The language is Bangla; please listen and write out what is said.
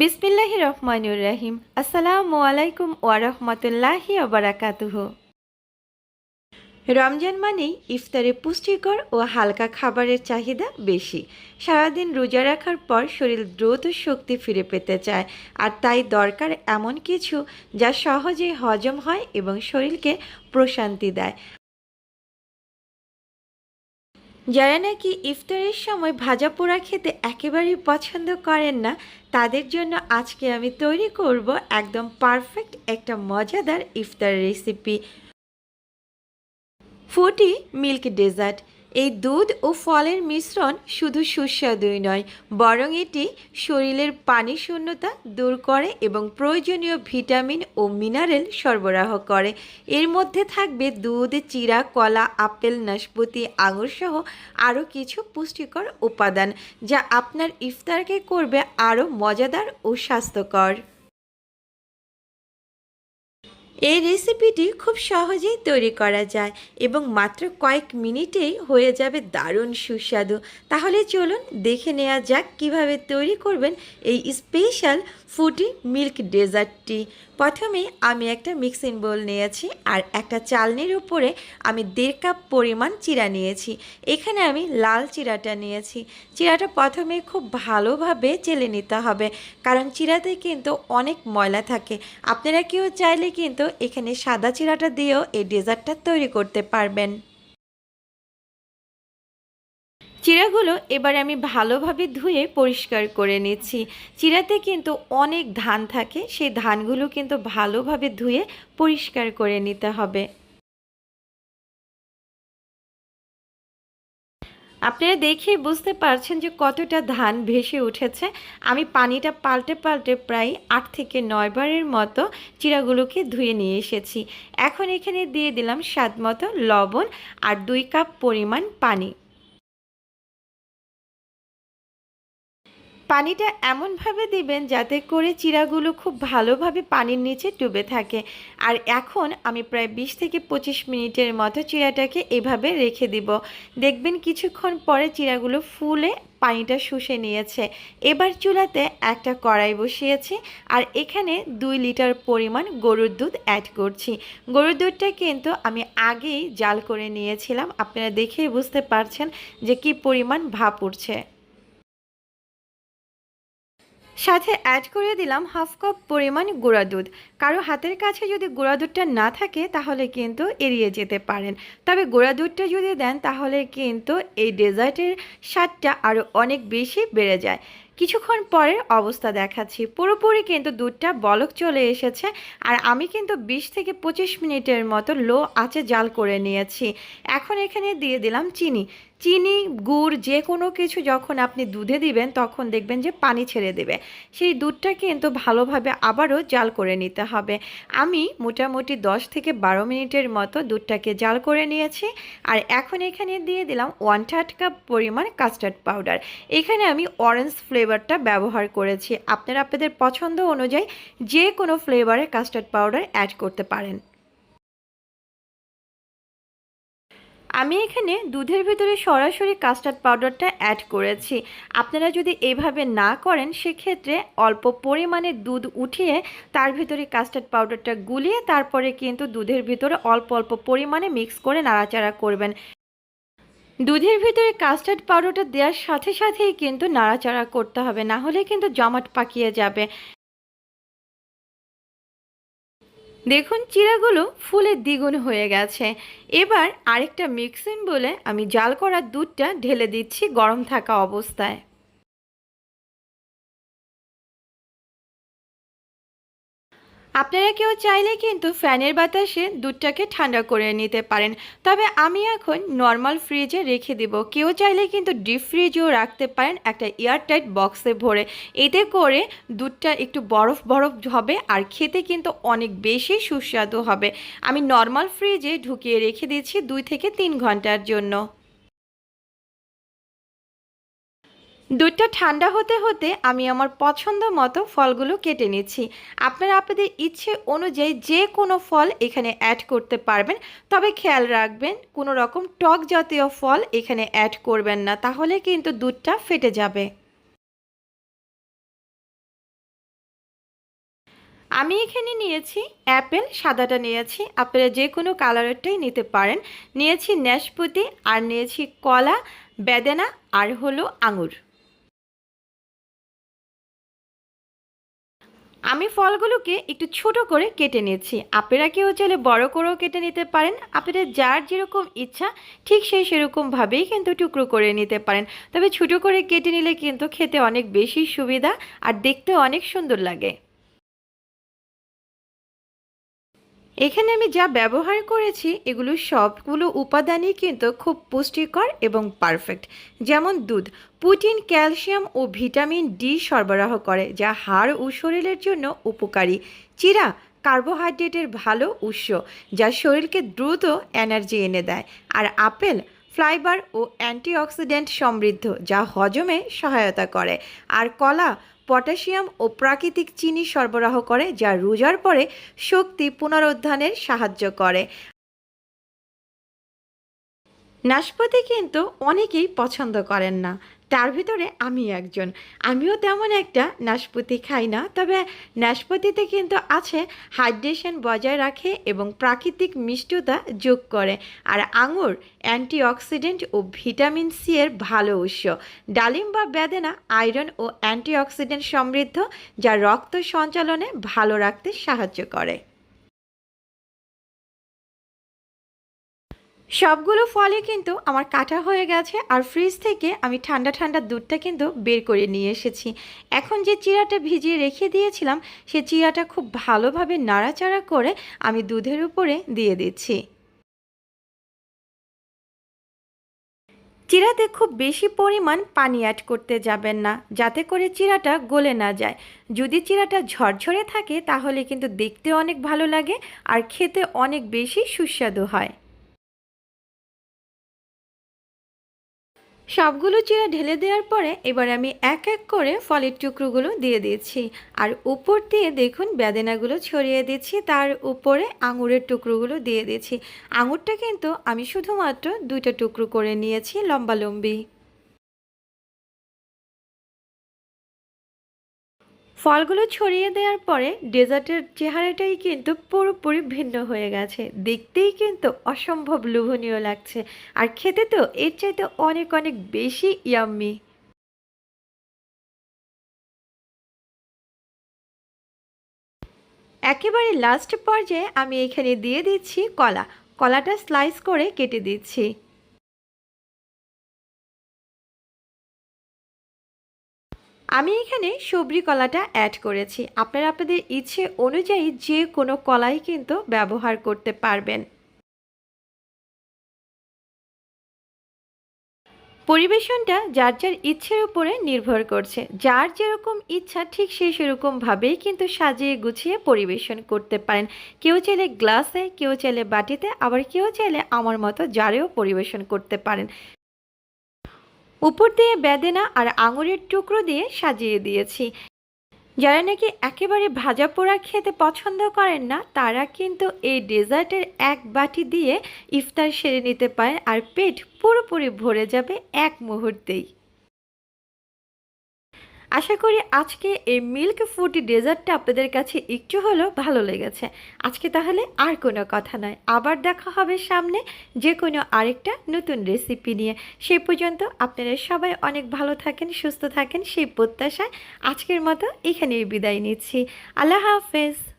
বিসমিল্লাহ রহমানুর রাহিম। আসসালামু আলাইকুম ওয়ারহমতুল্লাহি ওবরাকাতুহ রমজান মানেই ইফতারে পুষ্টিকর ও হালকা খাবারের চাহিদা বেশি। সারাদিন রোজা রাখার পর শরীর দ্রুত শক্তি ফিরে পেতে চায়। আর তাই দরকার এমন কিছু যা সহজে হজম হয় এবং শরীরকে প্রশান্তি দেয়। যারা নাকি ইফতারের সময় ভাজা পোড়া খেতে একেবারেই পছন্দ করেন না। তাদের জন্য আজকে আমি তৈরি করব একদম পারফেক্ট একটা মজাদার ইফতার রেসিপি ফুটি মিল্ক ডেজার্ট এই দুধ ও ফলের মিশ্রণ শুধু সুস্বাদুই নয়, বরং এটি শরীরের পানি শূন্যতা দূর করে এবং প্রয়োজনীয় ভিটামিন ও মিনারেল সরবরাহ করে। এর মধ্যে থাকবে দুধ চিরা কলা, আপেল, নাশপাতি, আঙুর সহ আরও কিছু পুষ্টিকর উপাদান, যা আপনার ইফতারকে করবে আরও মজাদার ও স্বাস্থ্যকর। এই রেসিপিটি খুব সহজেই তৈরি করা যায় এবং মাত্র কয়েক মিনিটেই হয়ে যাবে দারুণ সুস্বাদু। তাহলে চলুন দেখে নেওয়া যাক কীভাবে তৈরি করবেন এই স্পেশাল ফুটি মিল্ক ডেজার্টটি প্রথমে আমি একটা মিক্সিং বোল নিয়েছি আর একটা চালনির উপরে আমি দেড় কাপ পরিমাণ চিরা নিয়েছি। এখানে আমি লাল চিরাটা নিয়েছি। চিরাটা প্রথমে খুব ভালোভাবে চেলে নিতে হবে, কারণ চিরাতে কিন্তু অনেক ময়লা থাকে। আপনারা কেউ চাইলে কিন্তু এখানে সাদা চিরাটা দিয়েও এই ডেজার্টটা তৈরি করতে পারবেন। চিরাগুলো এবার আমি ভালোভাবে ধুয়ে পরিষ্কার করে নিচ্ছি। চিরাতে কিন্তু অনেক ধান থাকে, সেই ধানগুলো কিন্তু ভালোভাবে ধুয়ে পরিষ্কার করে নিতে হবে। আপনারা দেখে বুঝতে পারছেন যে কতটা ধান ভেসে উঠেছে। আমি পানিটা পাল্টে পাল্টে প্রায় আট থেকে নয় বারের মতো চিরাগুলোকে ধুয়ে নিয়ে এসেছি। এখন এখানে দিয়ে দিলাম স্বাদ মতো লবণ আর দুই কাপ পরিমাণ পানি। পানিটা এমনভাবে দিবেন যাতে করে চিরাগুলো খুব ভালোভাবে পানির নিচে ডুবে থাকে। আর এখন আমি প্রায় বিশ থেকে পঁচিশ মিনিটের মতো চিরাটাকে এভাবে রেখে দিব। দেখবেন কিছুক্ষণ পরে চিরাগুলো ফুলে পানিটা শুষে নিয়েছে। এবার চুলাতে একটা কড়াই বসিয়েছি আর এখানে দুই লিটার পরিমাণ গরুর দুধ অ্যাড করছি। গরুর দুধটা কিন্তু আমি আগেই জাল করে নিয়েছিলাম। আপনারা দেখেই বুঝতে পারছেন যে কি পরিমাণ ভাপ উঠছে। সাথে অ্যাড করে দিলাম হাফ কাপ পরিমাণ গুঁড়া দুধ। কারও হাতের কাছে যদি গুঁড়া দুধটা না থাকে, তাহলে কিন্তু এড়িয়ে যেতে পারেন। তবে গুঁড়া দুধটা যদি দেন, তাহলে কিন্তু এই ডেজার্টের স্বাদটা আরও অনেক বেশি বেড়ে যায়। কিছুক্ষণ পরের অবস্থা দেখাচ্ছি। পুরোপুরি কিন্তু দুধটা বলক চলে এসেছে আর আমি কিন্তু বিশ থেকে পঁচিশ মিনিটের মতো লো আঁচে জাল করে নিয়েছি। এখন এখানে দিয়ে দিলাম চিনি। চিনি, গুড়, যে কোনো কিছু যখন আপনি দুধে দিবেন, তখন দেখবেন যে পানি ছেড়ে দেবে। সেই দুধটা কিন্তু ভালোভাবে আবারও জাল করে নিতে হবে। আমি মোটামুটি 10 থেকে বারো মিনিটের মতো দুধটাকে জাল করে নিয়েছি। আর এখন এখানে দিয়ে দিলাম ওয়ান থার্ড কাপ পরিমাণ কাস্টার্ড পাউডার। এখানে আমি অরেঞ্জ ফ্লেভারটা ব্যবহার করেছি। আপনারা আপনাদের পছন্দ অনুযায়ী যে কোনো ফ্লেভারের কাস্টার্ড পাউডার অ্যাড করতে পারেন। আমি এখানে দুধের ভিতরে সরাসরি কাস্টার্ড পাউডারটা অ্যাড করেছি। আপনারা যদি এভাবে না করেন, সেক্ষেত্রে অল্প পরিমাণে দুধ উঠিয়ে তার ভিতরে কাস্টার্ড পাউডারটা গুলিয়ে তারপরে কিন্তু দুধের ভিতরে অল্প অল্প পরিমাণে মিক্স করে নাড়াচাড়া করবেন। দুধের ভিতরে কাস্টার্ড পাউডারটা দেওয়ার সাথে সাথেই কিন্তু নাড়াচাড়া করতে হবে, না হলে কিন্তু জমাট পাকিয়ে যাবে। দেখুন, চিরাগুলো ফুলের দ্বিগুণ হয়ে গেছে। এবার আরেকটা মিক্সিং বলে আমি জাল করা দুধটা ঢেলে দিচ্ছি গরম থাকা অবস্থায়। আপনারা কেউ চাইলে কিন্তু ফ্যানের বাতাসে দুধটাকে ঠান্ডা করে নিতে পারেন। তবে আমি এখন নর্মাল ফ্রিজে রেখে দেব। কেউ চাইলে কিন্তু ডিপ ফ্রিজেও রাখতে পারেন একটা এয়ারটাইট বক্সে ভরে। এতে করে দুধটা একটু বরফ বরফ হবে আর খেতে কিন্তু অনেক বেশি সুস্বাদু হবে। আমি নর্মাল ফ্রিজে ঢুকিয়ে রেখে দিচ্ছি দুই থেকে তিন ঘণ্টার জন্য। দুধটা ঠান্ডা হতে হতে আমি আমার পছন্দ মতো ফলগুলো কেটে নিচ্ছি। আপনারা আপনাদের ইচ্ছে অনুযায়ী যে কোনো ফল এখানে অ্যাড করতে পারবেন। তবে খেয়াল রাখবেন, কোনো রকম টক জাতীয় ফল এখানে অ্যাড করবেন না, তাহলে কিন্তু দুধটা ফেটে যাবে। আমি এখানে নিয়েছি অ্যাপেল, সাদাটা নিয়েছি। আপনারা যে কোনো কালারেরটাই নিতে পারেন। নিয়েছি ন্যাশপতি আর নিয়েছি কলা, বেদেনা আর হলো আঙুর। আমি ফলগুলোকে একটু ছোট করে কেটে নিয়েছি। আপনারা কেউ চাইলে বড় করেও কেটে নিতে পারেন। আপনাদের যার যেরকম ইচ্ছা, ঠিক সেই সেরকমভাবেই কিন্তু টুকরো করে নিতে পারেন। তবে ছোট করে কেটে নিলে কিন্তু খেতে অনেক বেশি সুবিধা আর দেখতে অনেক সুন্দর লাগে। এখানে আমি যা ব্যবহার করেছি, এগুলো সবগুলো উপাদানই কিন্তু খুব পুষ্টিকর এবং পারফেক্ট যেমন দুধ প্রোটিন ক্যালসিয়াম ও ভিটামিন ডি সরবরাহ করে, যা হাড় ও শরীরের জন্য উপকারী। চিরা, কার্বোহাইড্রেটের ভালো উৎস, যা শরীরকে দ্রুত এনার্জি এনে দেয়। আর আপেল, ফাইবার ও অ্যান্টিঅক্সিডেন্ট সমৃদ্ধ, যা হজমে সহায়তা করে। আর কলা পটাশিয়াম ও প্রাকৃতিক চিনি সরবরাহ করে, যা রোজার পরে শক্তি পুনরুদ্ধানের সাহায্য করে। নাশপাতি কিন্তু অনেকেই পছন্দ করেন না। তার ভিতরে আমি একজন। আমিও তেমন একটা নাশপাতি খাই না, তবে নাশপাতিতে কিন্তু আছে হাইড্রেশন বজায় রাখে এবং প্রাকৃতিক মিষ্টতা যোগ করে। আর আঙুর, অ্যান্টিঅক্সিডেন্ট ও ভিটামিন সি এর ভালো উৎস। ডালিম বা বেদেনা, আয়রন ও অ্যান্টিঅক্সিডেন্ট সমৃদ্ধ, যা রক্ত সঞ্চালনে ভালো রাখতে সাহায্য করে। সবগুলো ফলে কিন্তু আমার কাটা হয়ে গেছে আর ফ্রিজ থেকে আমি ঠান্ডা ঠান্ডা দুধটা কিন্তু বের করে নিয়ে এসেছি। এখন যে চিরাটা ভিজিয়ে রেখে দিয়েছিলাম, সে চিরাটা খুব ভালোভাবে নাড়াচাড়া করে আমি দুধের উপরে দিয়ে দিচ্ছি। চিরাতে খুব বেশি পরিমাণ পানি অ্যাড করতে যাবেন না, যাতে করে চিরাটা গলে না যায়। যদি চিরাটা ঝরঝরে থাকে, তাহলে কিন্তু দেখতে অনেক ভালো লাগে আর খেতে অনেক বেশি সুস্বাদু হয়। সবগুলো চিরা ঢেলে দেওয়ার পরে এবার আমি এক এক করে ফলের টুকরোগুলো দিয়ে দিয়েছি আর উপর দিয়ে দেখুন বেদেনাগুলো ছড়িয়ে দিচ্ছি, তার উপরে আঙুরের টুকরোগুলো দিয়ে দিয়েছি আঙুরটা কিন্তু আমি শুধুমাত্র দুইটা টুকরো করে নিয়েছি লম্বা ফলগুলো ছড়িয়ে দেওয়ার পরে ডেজার্টের চেহারাটাই কিন্তু পুরোপুরি ভিন্ন হয়ে গেছে। দেখতেই কিন্তু অসম্ভব লোভনীয় লাগছে। আর খেতে তো এর চাইতে অনেক অনেক বেশি ইয়াম্মি একেবারে লাস্ট পর্যায়ে আমি এখানে দিয়ে দিচ্ছি কলা। কলাটা স্লাইস করে কেটে দিচ্ছি। আমি এখানে সবরি কলাটা অ্যাড করেছি। আপনারা আপনাদের ইচ্ছে অনুযায়ী যে কোনো কলাই কিন্তু ব্যবহার করতে পারবেন। পরিবেশনটা যার যার ইচ্ছের উপরে নির্ভর করছে। যার যেরকম ইচ্ছা ঠিক সেই সেরকমভাবেই কিন্তু সাজিয়ে গুছিয়ে পরিবেশন করতে পারেন। কেউ চাইলে গ্লাসে, কেউ চাইলে বাটিতে, আবার কেউ চাইলে আমার মতো জারেও পরিবেশন করতে পারেন। উপর দিয়ে বেদেনা আর আঙুরের টুকরো দিয়ে সাজিয়ে দিয়েছি। যারা নাকি একেবারে ভাজা পোড়া খেতে পছন্দ করেন না, তারা কিন্তু এই ডেজার্টের এক বাটি দিয়ে ইফতার সেরে নিতে পারেন আর পেট পুরোপুরি ভরে যাবে এক মুহূর্তেই। আশা করি আজকে এই মিল্ক ফুড ডেজার্টটা আপনাদের কাছে একটু হলেও ভালো লেগেছে। আজকে তাহলে আর কোনো কথা নয়। আবার দেখা হবে সামনে যে কোনো আরেকটা নতুন রেসিপি নিয়ে। সেই পর্যন্ত আপনারা সবাই অনেক ভালো থাকেন, সুস্থ থাকেন, সেই প্রত্যাশায় আজকের মতো এখানেই বিদায় নিচ্ছি। আল্লাহ হাফেজ।